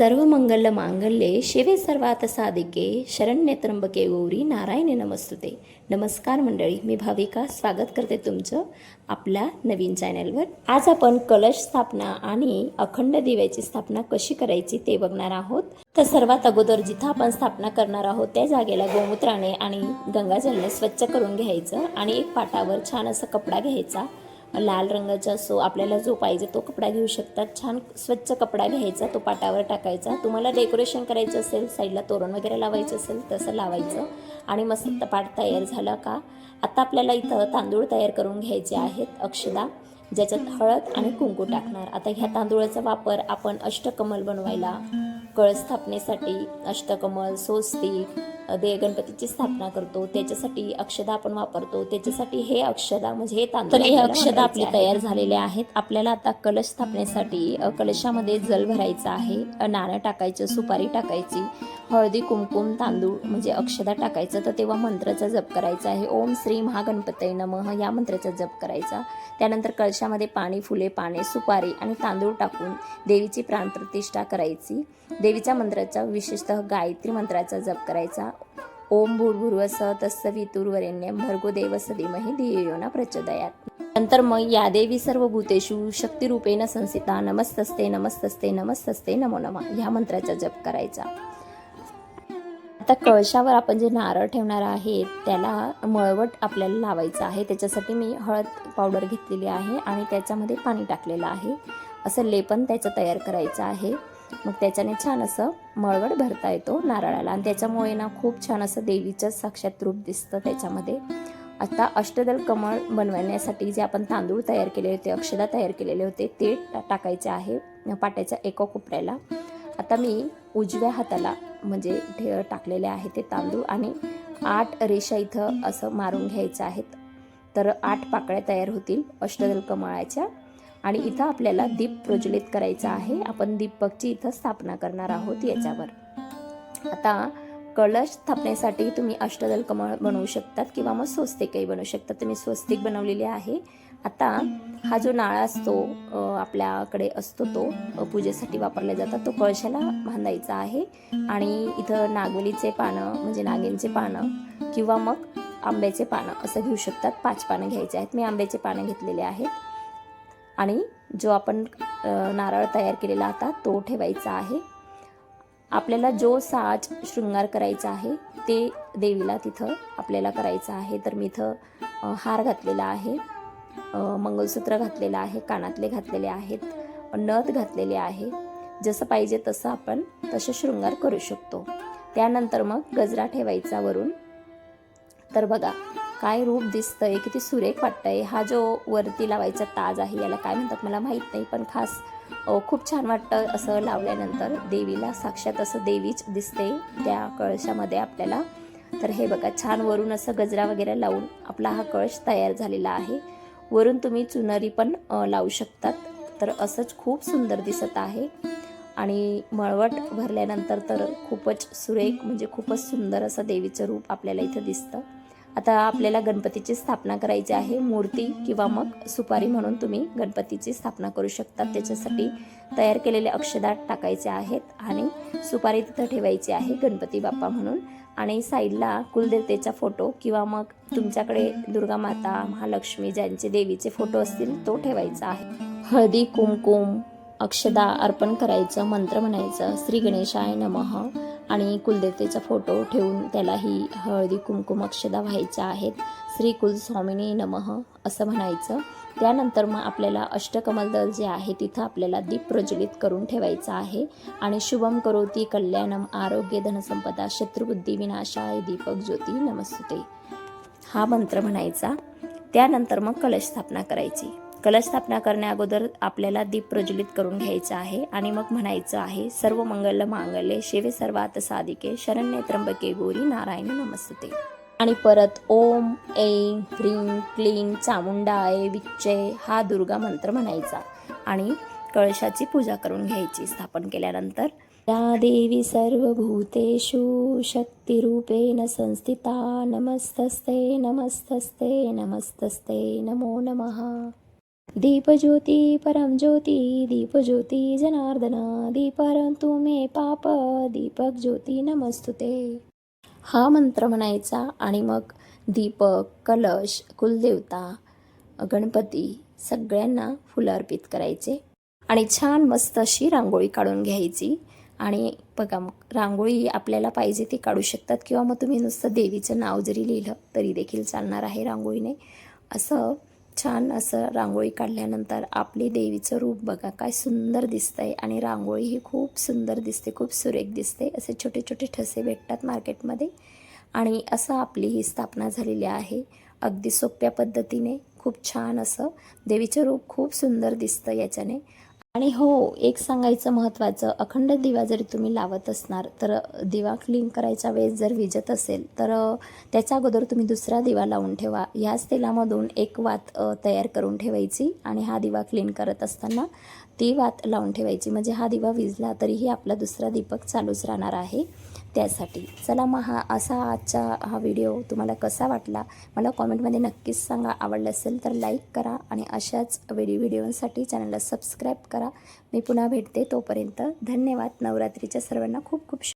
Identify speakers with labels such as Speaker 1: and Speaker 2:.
Speaker 1: सर्व मंगल मांगल्ये शिवे सर्वात साधिके शरण्य त्र्यंबके गौरी नारायणे नमस्तुते नमस्कार मंडळी मी भाविका स्वागत करते तुमचं आपल्या नवीन चॅनलवर आज आपण कलश स्थापना आणि अखंड दिव्याची स्थापना कशी करायची ते बघणार आहोत. तर सर्वात अगोदर जिथं आपण स्थापना करणार आहोत त्या जागेला गोमूत्राने आणि गंगाजलने स्वच्छ करून घ्यायचं आणि एक पाटावर छान असा कपडा घ्यायचा. लाल रंगाचा असो आपल्याला जो पाहिजे तो कपडा घेऊ शकतात. छान स्वच्छ कपडा घ्यायचा तो पाटावर टाकायचा. तुम्हाला डेकोरेशन करायचं असेल साईडला तोरण वगैरे लावायचं असेल तसं लावायचं. आणि मस्त पाट तयार झाला का? आता आपल्याला इथं तांदूळ तयार करून घ्यायचे आहेत अक्षदा. ज्याच्यात हळद आणि कुंकू टाकणार. आता ह्या तांदूळाचा वापर आपण अष्टकमल बनवायला कळस स्थापनेसाठी अष्टकमल सोस्ती दे गणपतीची स्थापना करतो. त्याच्यासाठी अक्षदा आपण वापरतो. त्याच्यासाठी हे अक्षदा म्हणजे हे तांदूळ तर हे अक्षदा आपले तयार झालेले आहेत. आपल्याला आता कलश स्थापनेसाठी कलशामध्ये जल भरायचं आहे. नाणं टाकायचं सुपारी टाकायची हळदी कुमकुम तांदूळ म्हणजे अक्षदा टाकायचं. तर तेव्हा मंत्राचा जप करायचा आहे. ओम श्री महागणपतय नमः या मंत्राचा जप करायचा. त्यानंतर कलशामध्ये पाणी फुले पाने सुपारी आणि तांदूळ टाकून देवीची प्राणप्रतिष्ठा करायची. देवीच्या मंत्राचा विशेषतः गायत्री मंत्राचा जप करायचा. ओम भूर्भुर्वस तस्य वितुर्वरेण्यम भर्गो देवस धीमहि धियो न प्रचोदयात। नंतर मग या देवी सर्व भूतेषु शक्तिरूपेण संसिता नमस्तस्ते नमस्तस्ते नमस्तस्ते नमो नमः ह्या मंत्राचा जप करायचा। आता कळशावर आपण जे नारळ ठेवणार आहे त्याला मळवट आपल्याला लावायचं आहे. त्याच्यासाठी मी हळद पावडर घेतलेली आहे आणि त्याच्यामध्ये पाणी टाकलेलं आहे. असं लेपन त्याचं तयार करायचं आहे. मग त्याच्याने छान असं मळवड भरता येतो नारळाला. आणि त्याच्यामुळे ना खूप छान असं देवीचं साक्षात रूप दिसतं त्याच्यामध्ये. आता अष्टदल कमळ बनवण्यासाठी जे आपण तांदूळ तयार केले होते अक्षदा तयार केलेले होते ते टाकायचे आहे पाट्याच्या एका कोपऱ्याला. आता मी उजव्या हाताला म्हणजे ठे टाकलेले आहे ते तांदूळ आणि आठ रेषा इथं असं मारून घ्यायचं आहेत. तर आठ पाकळ्या तयार होतील अष्टदल कमळाच्या. आणि इथं आपल्याला दीप प्रज्वलित करायचा आहे. आपण दीपकची इथं स्थापना करणार आहोत याच्यावर. आता कलश स्थापनेसाठी तुम्ही अष्टदल कमळ बनवू शकतात किंवा मग स्वस्तिकही बनवू शकतात. तुम्ही स्वस्तिक बनवलेली आहे. आता हा जो नाळा असतो आपल्याकडे असतो तो पूजेसाठी वापरला जातात. तो कळशाला बांधायचा आहे. आणि इथं नागवलीचे पानं म्हणजे नागिनचे पानं किंवा मग आंब्याचे पानं असं घेऊ शकतात. पाच पानं घ्यायचे आहेत. मी आंब्याचे पानं घेतलेले आहेत. आणि जो आपण नारळ तयार केलेला होता तो ठेवायचा आहे. आपल्याला जो साज शृंगार करायचा आहे ते देवीला तिथं आपल्याला करायचं आहे. तर मी इथं हार घातलेला आहे मंगळसूत्र घातलेलं आहे कानातले घातलेले आहेत नथ घातलेले आहे. जसं पाहिजे तसं आपण तसं शृंगार करू शकतो. त्यानंतर मग गजरा ठेवायचा वरून. तर बघा काय रूप दिसतंय किती सुरेख वाटतंय हा जो वरती लावायचा ताज आहे याला काय म्हणतात मला माहीत नाही पण खास खूप छान वाटतं असं लावल्यानंतर देवीला साक्षात असं देवीच दिसते त्या कळशामध्ये आपल्याला. तर हे बघा छान वरून असं गजरा वगैरे लावून आपला हा कळश तयार झालेला आहे. वरून तुम्ही चुनरी पण लावू शकतात. तर असंच खूप सुंदर दिसत आहे. आणि मळवट भरल्यानंतर तर खूपच सुरेख म्हणजे खूपच सुंदर असं देवीचं रूप आपल्याला इथं दिसतं. आता आपल्याला गणपतीची स्थापना करायची आहे. मूर्ती किंवा मग सुपारी म्हणून तुम्ही गणपतीची स्थापना करू शकता. त्याच्यासाठी तयार केलेले अक्षदात टाकायचे आहेत आणि सुपारी तिथं ठेवायची आहे गणपती बाप्पा म्हणून. आणि साईडला कुलदेवतेचा फोटो किंवा मग तुमच्याकडे दुर्गा माता महालक्ष्मी ज्यांचे देवीचे फोटो असतील तो ठेवायचा आहे. हळदी कुमकुम अक्षदा अर्पण करायचं मंत्र म्हणायचं श्री गणेशाय नमः आणि कुलदेवतेचा फोटो ठेवून त्यालाही हळदी कुमकुम अक्षदा व्हायच्या आहेत. श्री कुलस्वामिनी नमः असं म्हणायचं. त्यानंतर मग आपल्याला अष्टकमल दल जे आहे तिथं आपल्याला दीप प्रज्वलित करून ठेवायचं आहे. आणि शुभम करोती कल्याणम आरोग्य धनसंपदा शत्रुबुद्धी विनाशाय दीपक ज्योती नमस्ते हा मंत्र म्हणायचा. त्यानंतर मग कलश स्थापना करायची. कलश स्थापना करण्या अगोदर आपल्याला दीप प्रज्वलित करून घ्यायचं आहे आणि मग म्हणायचं आहे सर्व मंगल मांगल्ये शिवे सर्वात साधिके शरण्ये त्र्यंबके गोरी नारायण नमस्ते आणि परत ओम ऐं ह्रीं क्लीं चामुंडाय विच्चे हा दुर्गा मंत्र म्हणायचा आणि कळशाची पूजा करून घ्यायची स्थापन केल्यानंतर या देवी सर्वभूतेषु शक्तिरूपेण संस्थिता नमस्तस्ते नमस्तस्ते नमस्तस्ते नमो नमः. दीपज्योती परम ज्योती दीपज्योती जनार्दन दीपहरंतु मे पाप दीपक ज्योती नमस्तुते. हा मंत्र म्हणायचा आणि मग दीपक कलश कुलदेवता गणपती सगळ्यांना फुलं अर्पित करायचे आणि छान मस्त अशी रांगोळी काढून घ्यायची. आणि बघा मग रांगोळी आपल्याला पाहिजे ती काढू शकतात किंवा मग तुम्ही नुसतं देवीचं नाव जरी लिहिलं तरी देखील चालणार आहे रांगोळीने. असं छान असं रांगोळी काढल्यानंतर आपली देवीचं रूप बघा काय सुंदर दिसतंय. आणि रांगोळी ही खूप सुंदर दिसते खूप सुरेख दिसते. असे छोटे छोटे ठसे भेटतात मार्केटमध्ये. आणि असं आपली ही स्थापना झालेली आहे. अगदी सोप्या पद्धतीने खूप छान असं देवीचं रूप खूप सुंदर दिसतं याच्याने. आणि हो एक सांगायचं महत्त्वाचं अखंड दिवा जरी तुम्ही लावत असणार तर दिवा क्लीन करायच्या वेळेस जर विजत असेल तर त्याच्या अगोदर तुम्ही दुसरा दिवा लावून ठेवा. ह्याच तेलामधून एक वात तयार करून ठेवायची आणि हा दिवा क्लीन करत असताना ती वात लावून ठेवायची. म्हणजे हा दिवा विजला तरीही आपला दुसरा दीपक चालूच राहणार आहे. त्यासाठी. चला मग हा असा आजचा हा व्हिडिओ तुम्हाला कसा वाटला? मला कॉमेंटमध्ये नक्कीच सांगा. आवडलं असेल तर लाईक करा आणि अशाच व्हिडिओ व्हिडिओसाठी चॅनलला सबस्क्राईब करा. मी पुन्हा भेटते तोपर्यंत धन्यवाद. नवरात्रीच्या सर्वांना खूप खूप